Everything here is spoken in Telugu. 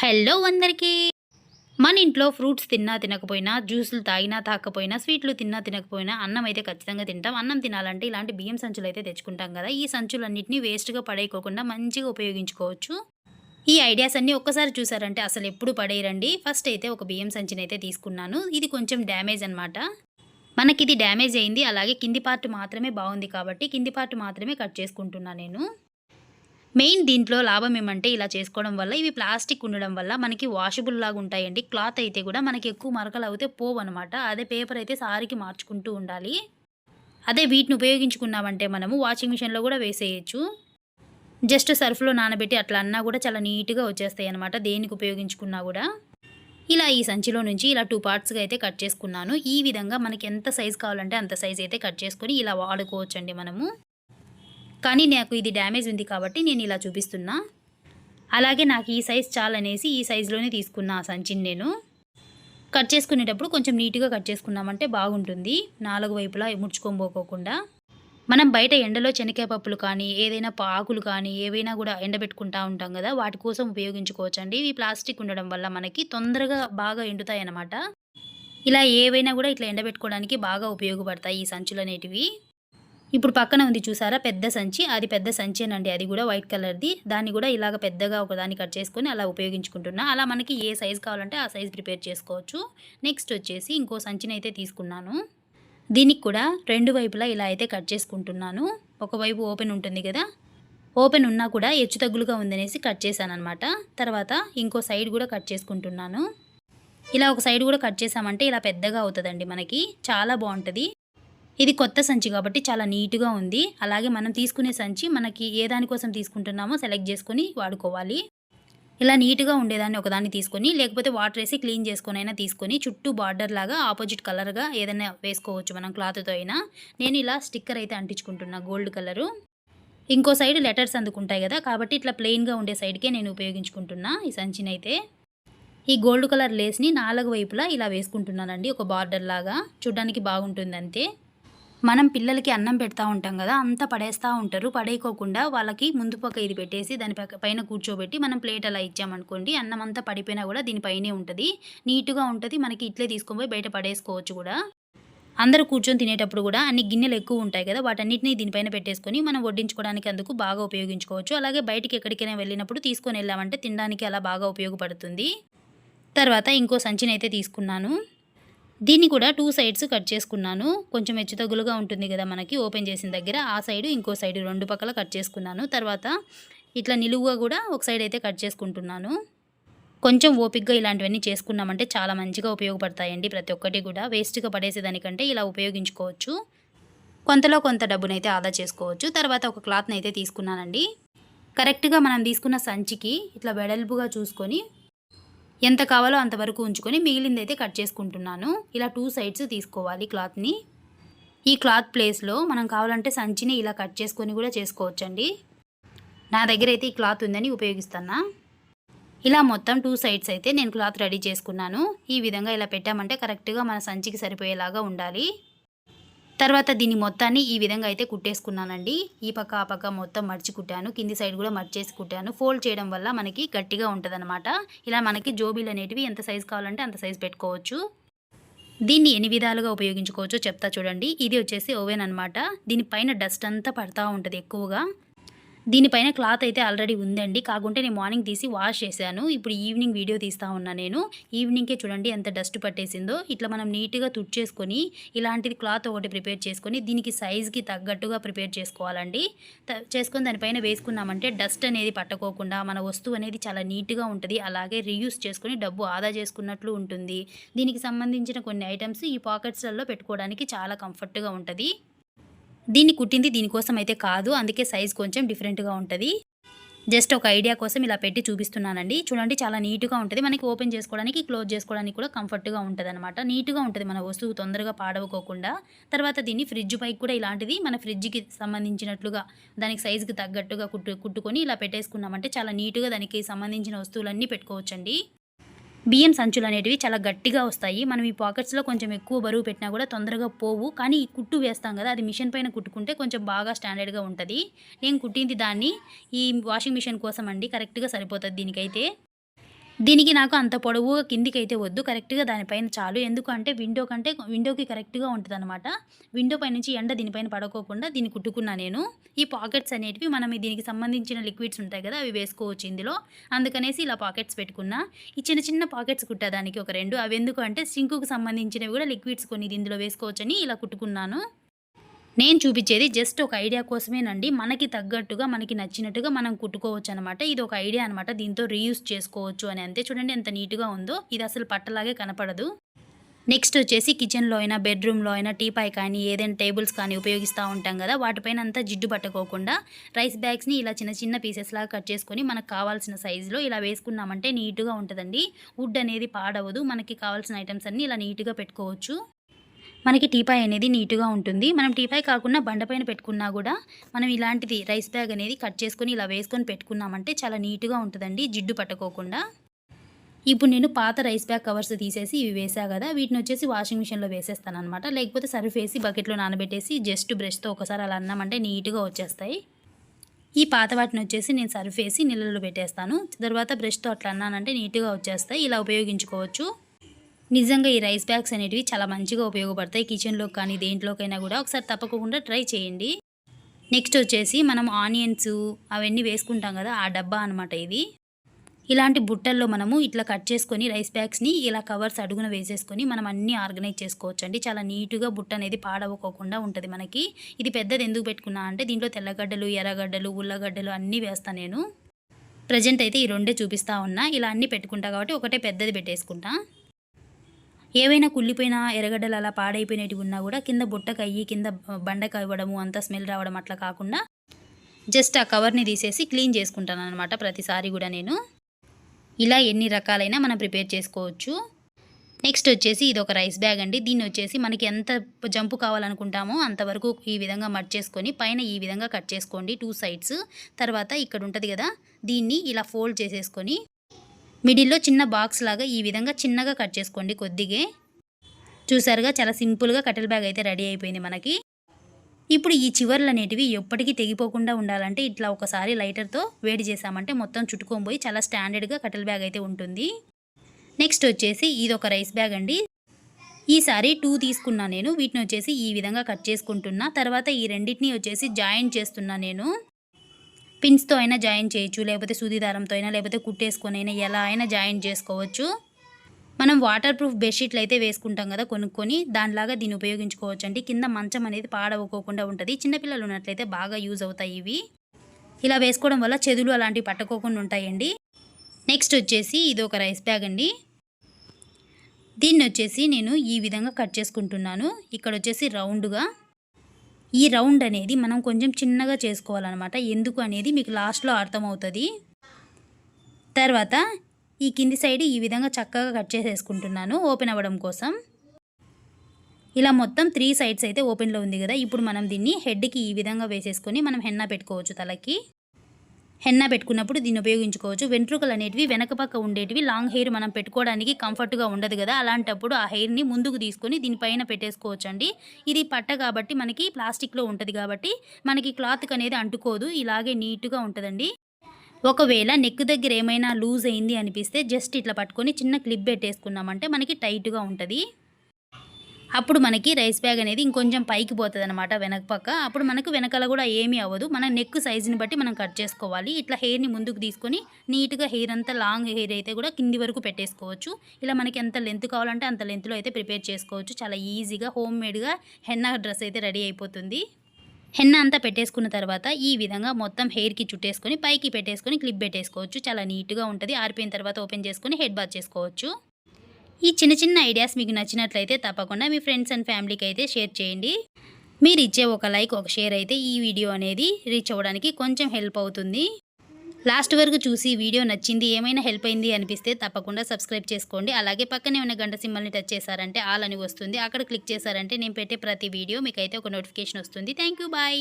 హలో అందరికీ. మన ఇంట్లో ఫ్రూట్స్ తిన్నా తినకపోయినా జ్యూసులు తాగినా తాకపోయినా స్వీట్లు తిన్నా తినకపోయినా అన్నం అయితే ఖచ్చితంగా తింటాం. అన్నం తినాలంటే ఇలాంటి బియ్యం సంచులు అయితే తెచ్చుకుంటాం కదా. ఈ సంచులన్నింటినీ వేస్ట్గా పడేయకోకుండా మంచిగా ఉపయోగించుకోవచ్చు. ఈ ఐడియాస్ అన్నీ ఒక్కసారి చూసారంటే అసలు ఎప్పుడు పడేయరండి. ఫస్ట్ అయితే ఒక బియ్యం సంచిని అయితే తీసుకున్నాను. ఇది కొంచెం డ్యామేజ్ అనమాట మనకి ఇది డ్యామేజ్ అయింది. అలాగే కింది పార్ట్ మాత్రమే బాగుంది కాబట్టి కింది పార్ట్ మాత్రమే కట్ చేసుకుంటున్నాను నేను. మెయిన్ దీంట్లో లాభం ఏమంటే ఇలా చేసుకోవడం వల్ల ఇవి ప్లాస్టిక్ ఉండడం వల్ల మనకి వాషబుల్ లాగా ఉంటాయండి. క్లాత్ అయితే కూడా మనకి ఎక్కువ మరకలు అవుతే పోవు అనమాట అదే పేపర్ అయితే సారికి మార్చుకుంటూ ఉండాలి. అదే వీటిని ఉపయోగించుకున్నామంటే మనము వాషింగ్ మిషన్లో కూడా వేసేయచ్చు. జస్ట్ సర్ఫ్లో నానబెట్టి అట్లా అన్నా కూడా చాలా నీట్గా వచ్చేస్తాయి అనమాట దేనికి ఉపయోగించుకున్నా కూడా. ఇలా ఈ సంచిలో నుంచి ఇలా టూ పార్ట్స్గా అయితే కట్ చేసుకున్నాను. ఈ విధంగా మనకి ఎంత సైజ్ కావాలంటే అంత సైజ్ అయితే కట్ చేసుకొని ఇలా వాడుకోవచ్చండి మనము. కానీ నాకు ఇది డ్యామేజ్ ఉంది కాబట్టి నేను ఇలా చూపిస్తున్నా. అలాగే నాకు ఈ సైజ్ చాలనేసి ఈ సైజులోనే తీసుకున్నా ఆ సంచిని నేను. కట్ చేసుకునేటప్పుడు కొంచెం నీట్గా కట్ చేసుకున్నామంటే బాగుంటుంది. నాలుగు వైపులా ముడుచుకోబోకోకుండా మనం బయట ఎండలో చెనక్కాయ పప్పులు కానీ ఏదైనా ఆకులు కానీ ఏవైనా కూడా ఎండబెట్టుకుంటా ఉంటాం కదా వాటి కోసం ఉపయోగించుకోవచ్చండి. ఇవి ప్లాస్టిక్ ఉండడం వల్ల మనకి తొందరగా బాగా ఎండుతాయి అన్నమాట ఇలా ఏవైనా కూడా ఇట్లా ఎండబెట్టుకోవడానికి బాగా ఉపయోగపడతాయి ఈ సంచులు అనేటివి ఇప్పుడు పక్కన ఉంది చూసారా? పెద్ద సంచి. అది పెద్ద సంచేనండి. అది కూడా వైట్ కలర్ది. దాన్ని కూడా ఇలాగ పెద్దగా ఒకదాన్ని కట్ చేసుకొని అలా ఉపయోగించుకుంటున్నా. అలా మనకి ఏ సైజ్ కావాలంటే ఆ సైజ్ ప్రిపేర్ చేసుకోవచ్చు. నెక్స్ట్ వచ్చేసి ఇంకో సంచిని అయితే తీసుకున్నాను. దీనికి కూడా రెండు వైపులా ఇలా అయితే కట్ చేసుకుంటున్నాను. ఒకవైపు ఓపెన్ ఉంటుంది కదా? ఓపెన్ ఉన్నా కూడా హెచ్చు తగ్గులుగా ఉందనేసి కట్ చేశాను అనమాట తర్వాత ఇంకో సైడ్ కూడా కట్ చేసుకుంటున్నాను. ఇలా ఒక సైడ్ కూడా కట్ చేసామంటే ఇలా పెద్దగా అవుతుందండి మనకి. చాలా బాగుంటుంది. ఇది కొత్త సంచి కాబట్టి చాలా నీట్గా ఉంది. అలాగే మనం తీసుకునే సంచి మనకి ఏ దానికోసం తీసుకుంటున్నామో సెలెక్ట్ చేసుకొని వాడుకోవాలి. ఇలా నీట్గా ఉండేదాన్ని ఒకదాన్ని తీసుకొని లేకపోతే వాటర్ వేసి క్లీన్ చేసుకొని అయినా తీసుకొని చుట్టూ బార్డర్ లాగా ఆపోజిట్ కలర్గా ఏదైనా వేసుకోవచ్చు మనం క్లాత్తో అయినా. నేను ఇలా స్టిక్కర్ అయితే అంటించుకుంటున్నా గోల్డ్ కలరు. ఇంకో సైడ్ లెటర్స్ అందుకుంటాయి కదా కాబట్టి ఇట్లా ప్లెయిన్గా ఉండే సైడ్కే నేను ఉపయోగించుకుంటున్నా ఈ సంచిని అయితే ఈ గోల్డ్ కలర్ లేస్ని నాలుగు వైపులా ఇలా వేసుకుంటున్నానండి ఒక బార్డర్ లాగా. చూడ్డానికి బాగుంటుంది అంతే మనం పిల్లలకి అన్నం పెడతా ఉంటాం కదా అంతా పడేస్తూ ఉంటారు. పడేయకోకుండా వాళ్ళకి ముందు పక్క ఇది పెట్టేసి దాని పైన కూర్చోబెట్టి మనం ప్లేట్ అలా ఇచ్చామనుకోండి అన్నం అంతా పడిపోయినా కూడా దీనిపైనే ఉంటుంది. నీట్గా ఉంటుంది. మనకి ఇట్లే తీసుకొని బయట పడేసుకోవచ్చు కూడా. అందరూ కూర్చొని తినేటప్పుడు కూడా అన్ని గిన్నెలు ఎక్కువ ఉంటాయి కదా వాటన్నిటిని దీనిపైన పెట్టేసుకొని మనం వడ్డించుకోవడానికి అందుకు బాగా ఉపయోగించుకోవచ్చు. అలాగే బయటికి ఎక్కడికైనా వెళ్ళినప్పుడు తీసుకొని వెళ్ళామంటే తినడానికి అలా బాగా ఉపయోగపడుతుంది. తర్వాత ఇంకో సంచిని అయితే తీసుకున్నాను. దీన్ని కూడా టూ సైడ్స్ కట్ చేసుకున్నాను. కొంచెం హెచ్చుతగులుగా ఉంటుంది కదా మనకి ఓపెన్ చేసిన దగ్గర. ఆ సైడు ఇంకో సైడు రెండు పక్కల కట్ చేసుకున్నాను. తర్వాత ఇట్లా నిలువుగా కూడా ఒక సైడ్ అయితే కట్ చేసుకుంటున్నాను. కొంచెం ఓపిక్గా ఇలాంటివన్నీ చేసుకున్నామంటే చాలా మంచిగా ఉపయోగపడతాయండి ప్రతి ఒక్కటి కూడా. వేస్ట్గా పడేసేదానికంటే ఇలా ఉపయోగించుకోవచ్చు. కొంతలో కొంత డబ్బునైతే ఆదా చేసుకోవచ్చు. తర్వాత ఒక క్లాత్ని అయితే తీసుకున్నానండి. కరెక్ట్గా మనం తీసుకున్న సంచికి ఇట్లా వెడల్పుగా చూసుకొని ఎంత కావాలో అంతవరకు ఉంచుకొని మిగిలింది అయితే కట్ చేసుకుంటున్నాను. ఇలా టూ సైడ్స్ తీసుకోవాలి క్లాత్ని ఈ క్లాత్ ప్లేస్లో మనం కావాలంటే సంచిని ఇలా కట్ చేసుకొని కూడా చేసుకోవచ్చండి. నా దగ్గర అయితే ఈ క్లాత్ ఉందని ఉపయోగిస్తున్నా. ఇలా మొత్తం టూ సైడ్స్ అయితే నేను క్లాత్ రెడీ చేసుకున్నాను. ఈ విధంగా ఇలా పెట్టామంటే కరెక్ట్గా మన సంచికి సరిపోయేలాగా ఉండాలి. తర్వాత దీన్ని మొత్తాన్ని ఈ విధంగా అయితే కుట్టేసుకున్నానండి. ఈ పక్క ఆ పక్క మొత్తం మర్చి కుట్టాను. కింది సైడ్ కూడా మర్చేసి కుట్టాను. ఫోల్డ్ చేయడం వల్ల మనకి గట్టిగా ఉంటుంది ఇలా మనకి జోబీలు అనేటివి ఎంత సైజు కావాలంటే అంత సైజు పెట్టుకోవచ్చు. దీన్ని ఎన్ని విధాలుగా ఉపయోగించుకోవచ్చో చెప్తా చూడండి. ఇది వచ్చేసి ఓవెన్ అనమాట దీనిపైన డస్ట్ అంతా పడతా ఉంటుంది ఎక్కువగా. దీనిపైన క్లాత్ అయితే ఆల్రెడీ ఉందండి. కాకుంటే నేను మార్నింగ్ తీసి వాష్ చేశాను. ఇప్పుడు ఈవినింగ్ వీడియో తీస్తా ఉన్నా నేను. ఈవినింగ్కే చూడండి ఎంత డస్ట్ పట్టేసిందో. ఇట్లా మనం నీట్గా తుడిచేసుకొని ఇలాంటిది క్లాత్ ఒకటి ప్రిపేర్ చేసుకొని దీనికి సైజ్కి తగ్గట్టుగా ప్రిపేర్ చేసుకోవాలండి. చేసుకొని దానిపైన వేసుకున్నామంటే డస్ట్ అనేది పట్టుకోకుండా మన వస్తువు అనేది చాలా నీట్గా ఉంటుంది. అలాగే రీయూస్ చేసుకొని డబ్బు ఆదా చేసుకున్నట్లు ఉంటుంది. దీనికి సంబంధించిన కొన్ని ఐటమ్స్ ఈ పాకెట్స్లలో పెట్టుకోవడానికి చాలా కంఫర్ట్గా ఉంటుంది. దీన్ని కుట్టింది దీనికోసం అయితే కాదు అందుకే సైజ్ కొంచెం డిఫరెంట్గా ఉంటుంది. జస్ట్ ఒక ఐడియా కోసం ఇలా పెట్టి చూపిస్తున్నానండి. చూడండి చాలా నీట్గా ఉంటుంది. మనకి ఓపెన్ చేసుకోవడానికి క్లోజ్ చేసుకోవడానికి కూడా కంఫర్ట్గా ఉంటుంది అనమాట నీట్గా ఉంటుంది మన వస్తువు తొందరగా పాడవకోకుండా. తర్వాత దీన్ని ఫ్రిడ్జ్ పైకి కూడా ఇలాంటిది మన ఫ్రిడ్జ్కి సంబంధించినట్లుగా దానికి సైజుకి తగ్గట్టుగా కుట్టు కుట్టుకొని ఇలా పెట్టేసుకున్నామంటే చాలా నీట్గా దానికి సంబంధించిన వస్తువులన్నీ పెట్టుకోవచ్చండి. బియ్యం సంచులు అనేటివి చాలా గట్టిగా వస్తాయి. మనం ఈ పాకెట్స్లో కొంచెం ఎక్కువ బరువు పెట్టినా కూడా తొందరగా పోవు. కానీ ఈ కుట్టు వేస్తాం కదా అది మిషన్ పైన కుట్టుకుంటే కొంచెం బాగా స్టాండర్డ్గా ఉంటుంది. నేను కుట్టింది దాన్ని ఈ వాషింగ్ మిషన్ కోసం అండి కరెక్ట్గా సరిపోతుంది దీనికైతే. దీనికి నాకు అంత పొడవుగా కిందికైతే వద్దు కరెక్ట్‌గా దానిపైన చాలు. ఎందుకంటే విండో కంటే విండోకి కరెక్ట్‌గా ఉంటదనమాట. విండో పైనుంచి ఎండ దీనిపైన పడకోకుండా దీన్ని కుట్టుకున్నా నేను. ఈ పాకెట్స్ అనేటివి మనం దీనికి సంబంధించిన లిక్విడ్స్ ఉంటాయి కదా! అవి వేసుకోవచ్చు ఇందులో. అందుకనేసి ఇలా పాకెట్స్ పెట్టుకున్నా. ఈ చిన్న చిన్న పాకెట్స్ కుట్టా దానికి ఒక 2 అవెందుకు అంటే సింకుకు సంబంధించినవి కూడా లిక్విడ్స్ కొన్ని ఇందులో వేసుకోవచ్చని ఇలా కుట్టుకున్నాను. నేను చూపించేది జస్ట్ ఒక ఐడియా కోసమేనండి. మనకి తగ్గట్టుగా, మనకి నచ్చినట్టుగా మనం కుట్టుకోవచ్చు అనమాట ఇది ఒక ఐడియా అనమాట. దీంతో రీయూజ్ చేసుకోవచ్చు అని అంతే. చూడండి ఎంత నీట్‌గా ఉందో. ఇది అసలు పట్టలాగే కనపడదు. నెక్స్ట్ వచ్చేసి కిచెన్‌లో అయినా, బెడ్‌రూమ్‌లో అయినా టీపాయ్ కానీ, ఏదైనా టేబుల్స్ కానీ ఉపయోగిస్తా ఉంటాం కదా! వాటిపైన అంతా జిడ్డు పట్టకోకుండా రైస్ బ్యాగ్స్‌ని ఇలా చిన్న చిన్న పీసెస్ లాగా కట్ చేసుకొని మనకు కావాల్సిన సైజులో ఇలా వేసుకున్నామంటే నీట్‌గా ఉంటుందండి వుడ్ అనేది పాడవదు. మనకి కావాల్సిన ఐటమ్స్ అన్నీ ఇలా నీట్‌గా పెట్టుకోవచ్చు. మనకి టీపాయ్ అనేది నీట్‌గా ఉంటుంది. మనం టీపాయ్ కాకుండా బండ పైన పెట్టుకున్నా కూడా మనం ఇలాంటిది రైస్ బ్యాగ్ అనేది కట్ చేసుకొని ఇలా వేసుకొని పెట్టుకున్నామంటే చాలా నీట్‌గా ఉంటుందండి జిడ్డు పట్టుకోకుండా ఇప్పుడు నేను పాత రైస్ బ్యాగ్ కవర్స్ తీసేసి ఇవి వేసాను కదా వీటిని వచ్చేసి వాషింగ్ మిషన్‌లో వేసేస్తాను అనమాట లేకపోతే సర్ఫ్ వేసి బకెట్‌లో నానబెట్టేసి జస్ట్ బ్రష్‌తో ఒకసారి అలా అన్నామంటే నీట్‌గా వచ్చేస్తాయి. ఈ పాత వాటిని వచ్చేసి నేను సర్ఫ్ వేసి నీళ్ళలో పెట్టేస్తాను. తర్వాత బ్రష్‌తో అట్లా అన్నానంటే నీట్‌గా వచ్చేస్తాయి. ఇలా ఉపయోగించుకోవచ్చు. నిజంగా ఈ రైస్ బ్యాగ్స్ అనేటివి చాలా మంచిగా ఉపయోగపడతాయి. కిచెన్లో కానీ, దేంట్లోకైనా కూడా ఒకసారి తప్పకుండా ట్రై చేయండి. నెక్స్ట్ వచ్చేసి మనం ఆనియన్స్ అవన్నీ వేసుకుంటాం కదా ఆ డబ్బా అనమాట ఇది. ఇలాంటి బుట్టల్లో మనము ఇట్లా కట్ చేసుకొని రైస్ బ్యాగ్స్‌ని ఇలా కవర్స్ అడుగున వేసేసుకొని మనం అన్నీ ఆర్గనైజ్ చేసుకోవచ్చండి. చాలా నీట్‌గా బుట్ట అనేది పాడవకోకుండా ఉంటుంది మనకి. ఇది పెద్దది ఎందుకు పెట్టుకున్నా అంటే దీంట్లో తెల్లగడ్డలు, ఎర్రగడ్డలు, ఉల్లగడ్డలు అన్నీ వేస్తాను నేను. ప్రెజెంట్ అయితే ఈ రెండే చూపిస్తా ఉన్నా. ఇలా అన్నీ పెట్టుకుంటా కాబట్టి ఒకటే పెద్దది పెట్టేసుకుంటా. ఏవైనా కుళ్ళిపోయిన ఎర్రగడ్డలు అలా పాడైపోయినవి ఉన్నా కూడా కింద బుట్టకయ్యి కింద బండకవ్వడము అంత స్మెల్ రావడం అట్లా కాకుండా జస్ట్ ఆ కవర్‌ని తీసేసి క్లీన్ చేసుకుంటాను అనమాట ప్రతిసారి కూడా నేను. ఇలా ఎన్ని రకాలైనా మనం ప్రిపేర్ చేసుకోవచ్చు. నెక్స్ట్ వచ్చేసి ఇది ఒక రైస్ బ్యాగ్ అండి. దీన్ని వచ్చేసి మనకి ఎంత జంపు కావాలనుకుంటామో అంతవరకు ఈ విధంగా మట్ చేసుకొని పైన ఈ విధంగా కట్ చేసుకోండి టూ సైడ్స్. తర్వాత ఇక్కడ ఉంటుంది కదా దీన్ని ఇలా ఫోల్డ్ చేసేసుకొని మిడిల్‌లో చిన్న బాక్స్ లాగా ఈ విధంగా చిన్నగా కట్ చేసుకోండి కొద్దిగా చూసారుగా చాలా సింపుల్‌గా కట్టెల బ్యాగ్ అయితే రెడీ అయిపోయింది మనకి. ఇప్పుడు ఈ చివర్లు అనేటివి ఎప్పటికీ తెగిపోకుండా ఉండాలంటే ఇట్లా ఒకసారి లైటర్‌తో వేడి చేశామంటే మొత్తం చుట్టుకొని పోయి చాలా స్టాండర్డ్‌గా కట్టెల బ్యాగ్ అయితే ఉంటుంది. నెక్స్ట్ వచ్చేసి ఇది ఒక రైస్ బ్యాగ్ అండి. ఈసారి టూ తీసుకున్నా నేను. వీటిని వచ్చేసి ఈ విధంగా కట్ చేసుకుంటున్నా. తర్వాత ఈ రెండింటిని వచ్చేసి జాయింట్ చేస్తున్నా నేను. పిన్స్‌తో అయినా జాయిన్ చేయొచ్చు. లేకపోతే సూది దారంతో అయినా లేకపోతే కుట్టేసుకొనైనా ఎలా అయినా జాయిన్ చేసుకోవచ్చు. మనం వాటర్ ప్రూఫ్ బెడ్‌షీట్లు అయితే వేసుకుంటాం కదా కొనుక్కొని దానిలాగా దీన్ని ఉపయోగించుకోవచ్చు అండి కింద మంచం అనేది పాడవకోకుండా ఉంటుంది చిన్నపిల్లలు ఉన్నట్లయితే బాగా యూజ్ అవుతాయి ఇవి. ఇలా వేసుకోవడం వల్ల చెదులు అలాంటివి పట్టుకోకుండా ఉంటాయండి. నెక్స్ట్ వచ్చేసి ఇది ఒక రైస్ బ్యాగ్ అండి. దీన్ని వచ్చేసి నేను ఈ విధంగా కట్ చేసుకుంటున్నాను. ఇక్కడ వచ్చేసి రౌండ్‌గా ఈ రౌండ్ అనేది మనం కొంచెం చిన్నగా చేసుకోవాలన్నమాట ఎందుకు అనేది మీకు లాస్ట్‌లో అర్థమవుతుంది తర్వాత ఈ కింది సైడ్ ఈ విధంగా చక్కగా కట్ చేసేసుకుంటున్నాను ఓపెన్ అవ్వడం కోసం. ఇలా మొత్తం త్రీ సైడ్స్ అయితే ఓపెన్‌లో ఉంది కదా ఇప్పుడు మనం దీన్ని హెడ్‌కి ఈ విధంగా వేసేసుకొని మనం హెన్నా పెట్టుకోవచ్చు తలకి. హెన్నా పెట్టుకున్నప్పుడు దీన్ని ఉపయోగించుకోవచ్చు. వెంట్రుకలు అనేటివి వెనక పక్క ఉండేటివి లాంగ్ హెయిర్ మనం పెట్టుకోవడానికి కంఫర్ట్‌గా ఉండదు కదా అలాంటప్పుడు ఆ హెయిర్‌ని ముందుకు తీసుకొని దీనిపైన పెట్టేసుకోవచ్చు అండి ఇది పట్ట కాబట్టి మనకి ప్లాస్టిక్‌లో ఉంటుంది కాబట్టి మనకి క్లాత్‌కి అనేది అంటుకోదు. ఇలాగే నీట్‌గా ఉంటుందండి ఒకవేళ నెక్ దగ్గర ఏమైనా లూజ్ అయింది అనిపిస్తే జస్ట్ ఇట్లా పట్టుకొని చిన్న క్లిప్ పెట్టేసుకున్నామంటే మనకి టైట్‌గా ఉంటుంది అప్పుడు మనకి రైస్ బ్యాగ్ అనేది ఇంకొంచెం పైకి పోతుంది వెనక పక్క. అప్పుడు మనకు వెనకాల కూడా ఏమీ అవ్వదు. మన నెక్ సైజుని బట్టి మనం కట్ చేసుకోవాలి. ఇట్లా హెయిర్‌ని ముందుకు తీసుకొని నీట్‌గా హెయిర్ అంతా లాంగ్ హెయిర్ అయితే కూడా కింది వరకు పెట్టేసుకోవచ్చు. ఇలా మనకి ఎంత లెంత్ కావాలంటే అంత లెంత్‌లో అయితే ప్రిపేర్ చేసుకోవచ్చు. చాలా ఈజీగా హోమ్ మేడ్‌గా హెన్నా డ్రెస్ అయితే రెడీ అయిపోతుంది. హెన్న అంతా పెట్టేసుకున్న తర్వాత ఈ విధంగా మొత్తం హెయిర్‌కి చుట్టేసుకొని పైకి పెట్టేసుకొని క్లిప్ పెట్టేసుకోవచ్చు. చాలా నీట్‌గా ఉంటుంది ఆరిపోయిన తర్వాత ఓపెన్ చేసుకొని హెడ్ బాత్ చేసుకోవచ్చు. ఈ చిన్న చిన్న ఐడియాస్ మీకు నచ్చినట్లయితే తప్పకుండా మీ ఫ్రెండ్స్ అండ్ ఫ్యామిలీకి అయితే షేర్ చేయండి. మీరిచ్చే ఒక లైక్, ఒక షేర్ అయితే ఈ వీడియో అనేది రీచ్ అవ్వడానికి కొంచెం హెల్ప్ అవుతుంది. లాస్ట్ వరకు చూసి వీడియో నచ్చింది, ఏమైనా హెల్ప్ అయింది అనిపిస్తే తప్పకుండా సబ్స్క్రైబ్ చేసుకోండి. అలాగే పక్కనే ఉన్న గంట సింబల్‌ని టచ్ చేశారంటే ఆల్ అని వస్తుంది. అక్కడ క్లిక్ చేశారంటే నేను పెట్టే ప్రతి వీడియో మీకైతే ఒక నోటిఫికేషన్ వస్తుంది. Thank you. బాయ్.